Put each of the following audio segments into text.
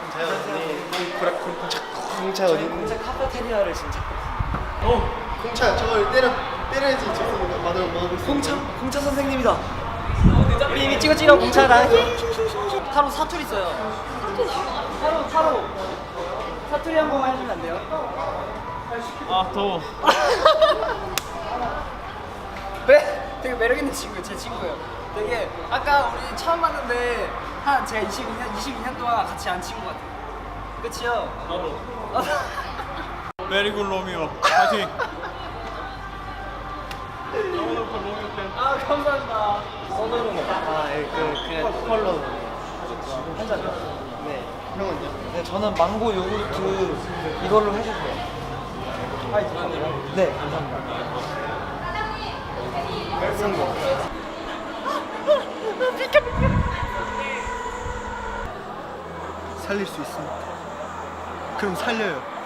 공차야 어디? 구라 공차 공차? 공차 카페테리아를 지금 찾고 어 공차 저걸 때려 때려야지 저거 맞아 맞아 공차 공차 선생님이다 우리 이미 찍었지요 공차랑 타로 사투리 써요 타로 타로 사투리 한 번만 해주면 안 돼요? 아 더워 네? 되게 매력 있는 친구예요 제 친구예요 되게 아까 우리 처음 봤는데 한 제가 22년 22년 동안 같이 안 친구 같아요. 그치요? 나도. 메리굴 로미오 파이팅. 아 감사합니다. 선호는 아그 그냥 컬러 한 잔이요? 네. 형은요? 네 저는 망고 요구르트 이걸로 해주세요. 네 감사합니다 성공 살릴 수 있습니다 그럼 살려요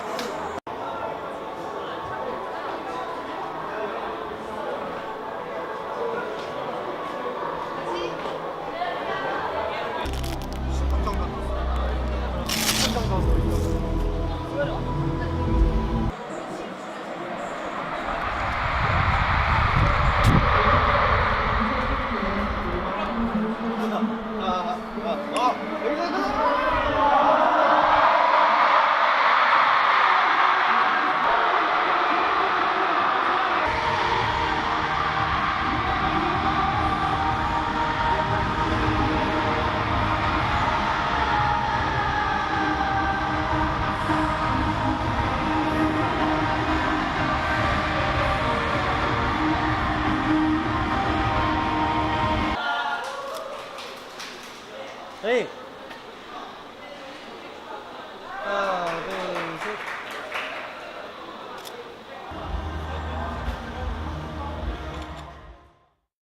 哎.